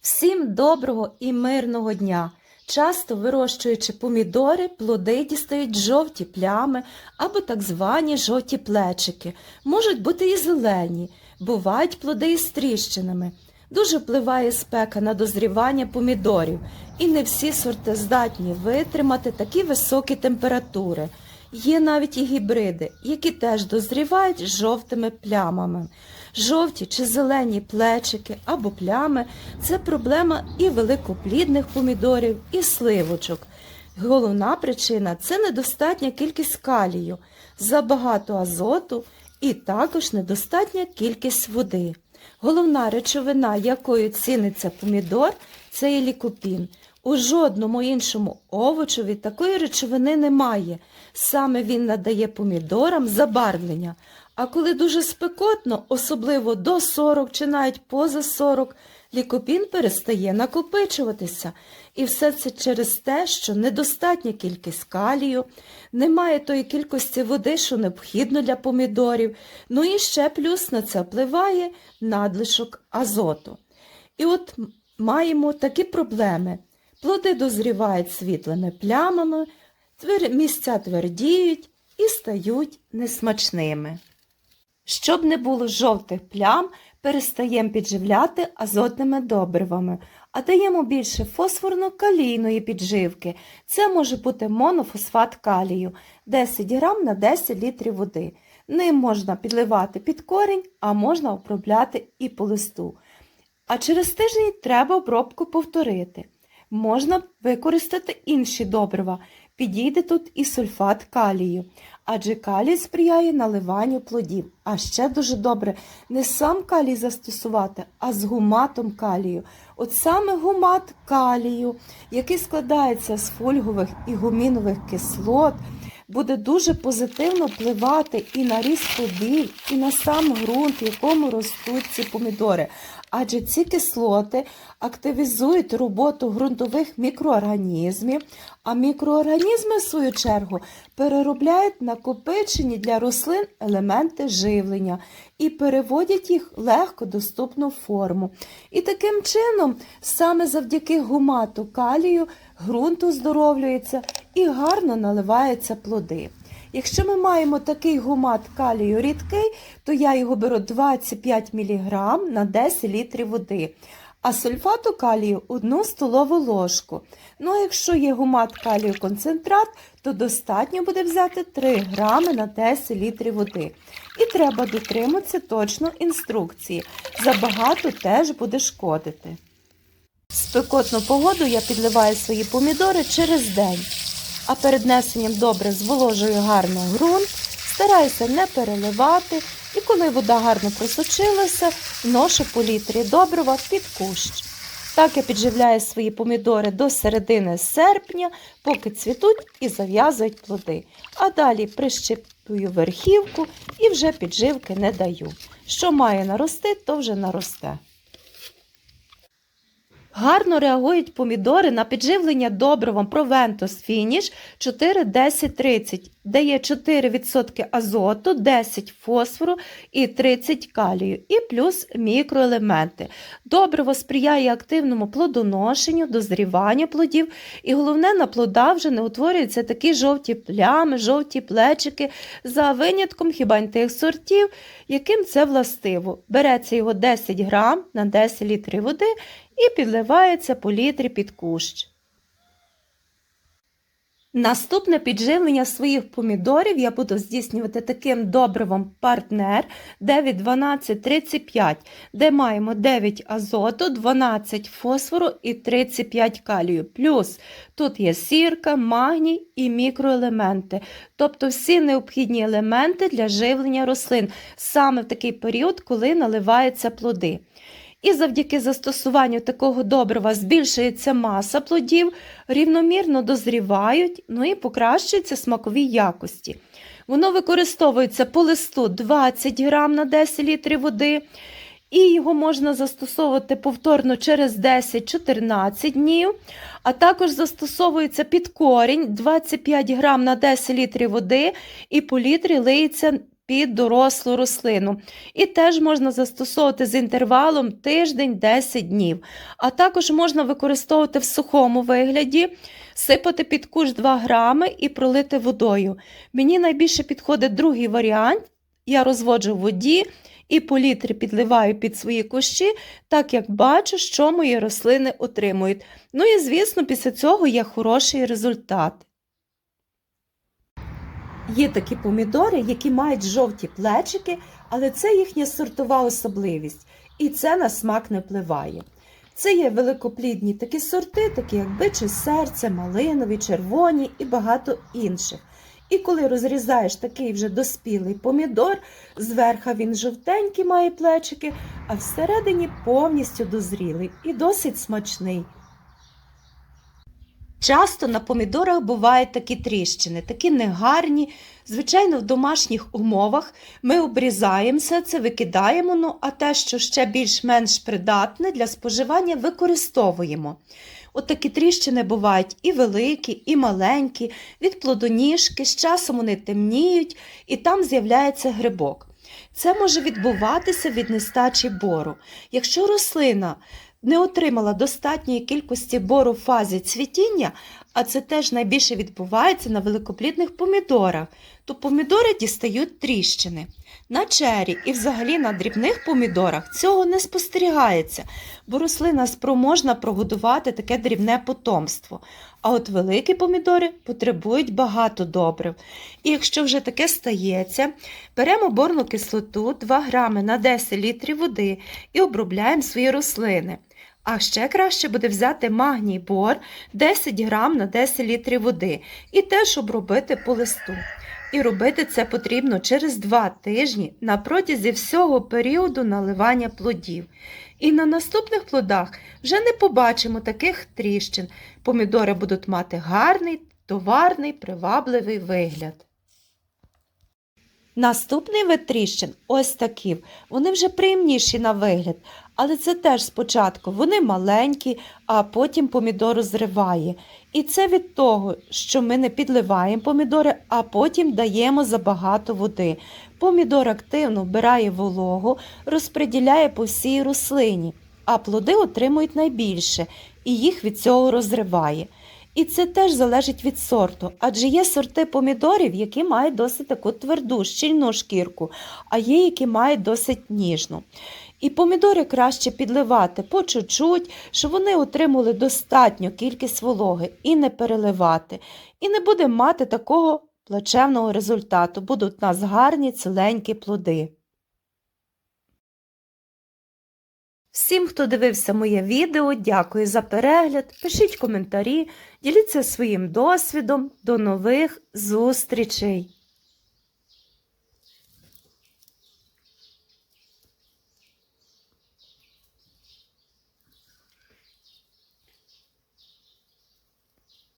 Всім доброго і мирного дня! Часто вирощуючи помідори, плоди дістають жовті плями або так звані жовті плечики. Можуть бути і зелені, бувають плоди із тріщинами. Дуже впливає спека на дозрівання помідорів, і не всі сорти здатні витримати такі високі температури. Є навіть і гібриди, які теж дозрівають з жовтими плямами. Жовті чи зелені плечики або плями це проблема і великоплідних помідорів, і сливочок. Головна причина це недостатня кількість калію, забагато азоту і також недостатня кількість води. Головна речовина, якою ціниться помідор, це є лікопін. У жодному іншому овочові такої речовини немає. Саме він надає помідорам забарвлення. А коли дуже спекотно, особливо до 40 чи навіть поза 40, лікопін перестає накопичуватися. І все це через те, що недостатня кількість калію, немає тої кількості води, що необхідно для помідорів. Ну і ще плюс на це впливає надлишок азоту. І от маємо такі проблеми. Плоди дозрівають світлими плямами, місця твердіють і стають несмачними. Щоб не було жовтих плям, перестаємо підживляти азотними добривами, а даємо більше фосфорно-калійної підживки. Це може бути монофосфат калію 10 грам на 10 літрів води. Ним можна підливати під корінь, а можна обробляти і по листу. А через тиждень треба обробку повторити. Можна використати інші добрива. Підійде тут і сульфат калію, адже калій сприяє наливанню плодів. А ще дуже добре не сам калій застосувати, а з гуматом калію. От саме гумат калію, який складається з фольгових і гумінових кислот, буде дуже позитивно впливати і на ріст плодів, і на сам ґрунт, в якому ростуть ці помідори. Адже ці кислоти активізують роботу ґрунтових мікроорганізмів, а мікроорганізми, в свою чергу, переробляють накопичені для рослин елементи живлення і переводять їх в легкодоступну форму. І таким чином, саме завдяки гумату калію, ґрунт оздоровлюється і гарно наливаються плоди. Якщо ми маємо такий гумат калію рідкий, то я його беру 25 мг на 10 літрів води, а сульфату калію 1 столову ложку. Ну а якщо є гумат калію концентрат, то достатньо буде взяти 3 грами на 10 літрів води. І треба дотриматися точно інструкції. Забагато теж буде шкодити. В спекотну погоду я підливаю свої помідори через день а перед несенням добре зволожую гарно ґрунт, стараюся не переливати, і коли вода гарно просочилася, вношу по літрі добрива під кущ. Так я підживляю свої помідори до середини серпня, поки цвітуть і зав'язують плоди. А далі прищеплюю верхівку і вже підживки не даю. Що має нарости, то вже наросте. Гарно реагують помідори на підживлення добривом Proventus Finish 4-10-30, де є 4% азоту, 10 фосфору і 30 калію, і плюс мікроелементи. Добриво сприяє активному плодоношенню, дозріванню плодів, і головне, на плодах вже не утворюються такі жовті плями, жовті плечики, за винятком хіба тих сортів, яким це властиво. Береться його 10 грам на 10 літрів води і підливається по літрі під кущ. Наступне підживлення своїх помідорів я буду здійснювати таким добривом партнер 9-12-35, де маємо 9 азоту, 12 фосфору і 35 калію. Плюс тут є сірка, магній і мікроелементи, тобто всі необхідні елементи для живлення рослин саме в такий період, коли наливаються плоди. І завдяки застосуванню такого добрива збільшується маса плодів, рівномірно дозрівають, ну і покращуються смакові якості. Воно використовується по листу 20 грам на 10 літрів води, і його можна застосовувати повторно через 10-14 днів, а також застосовується під корінь 25 грам на 10 літрів води, і по літрі лиється під дорослу рослину. І теж можна застосовувати з інтервалом тиждень-10 днів. А також можна використовувати в сухому вигляді, сипати під куш 2 грами і пролити водою. Мені найбільше підходить другий варіант. Я розводжу в воді і по літрі підливаю під свої кущі, так як бачу, що мої рослини отримують. Ну і, звісно, після цього є хороший результат. Є такі помідори, які мають жовті плечики, але це їхня сортова особливість, і це на смак не впливає. Це є великоплідні такі сорти, такі як биче серце, малинові, червоні і багато інших. І коли розрізаєш такий вже доспілий помідор, зверха він жовтенький має плечики, а всередині повністю дозрілий і досить смачний. Часто на помідорах бувають такі тріщини, такі негарні. Звичайно, в домашніх умовах ми обрізаємо все це, викидаємо, ну, а те, що ще більш-менш придатне для споживання, використовуємо. От такі тріщини бувають і великі, і маленькі, від плодоніжки, з часом вони темніють, і там з'являється грибок. Це може відбуватися від нестачі бору. Якщо рослина не отримала достатньої кількості бору фазі цвітіння, а це теж найбільше відбувається на великоплідних помідорах, то помідори дістають тріщини. На чері і взагалі на дрібних помідорах цього не спостерігається, бо рослина спроможна прогодувати таке дрібне потомство. А от великі помідори потребують багато добрив. І якщо вже таке стається, беремо борну кислоту 2 грами на 10 літрів води і обробляємо свої рослини. А ще краще буде взяти магній бор 10 грам на 10 літрів води і теж обробити по листу. І робити це потрібно через 2 тижні на протязі всього періоду наливання плодів. І на наступних плодах вже не побачимо таких тріщин. Помідори будуть мати гарний, товарний, привабливий вигляд. Наступний вид тріщин ось такі. Вони вже приємніші на вигляд, але це теж спочатку вони маленькі, а потім помідору зриває. І це від того, що ми не підливаємо помідори, а потім даємо забагато води. Помідор активно вбирає вологу, розподіляє по всій рослині, а плоди отримують найбільше, і їх від цього розриває. І це теж залежить від сорту, адже є сорти помідорів, які мають досить таку тверду, щільну шкірку, а є, які мають досить ніжну. І помідори краще підливати по чуть-чуть, щоб вони отримали достатню кількість вологи і не переливати. І не буде мати такого плачевного результату. Будуть у нас гарні ціленькі плоди. Всім, хто дивився моє відео, дякую за перегляд. Пишіть коментарі, діліться своїм досвідом. До нових зустрічей!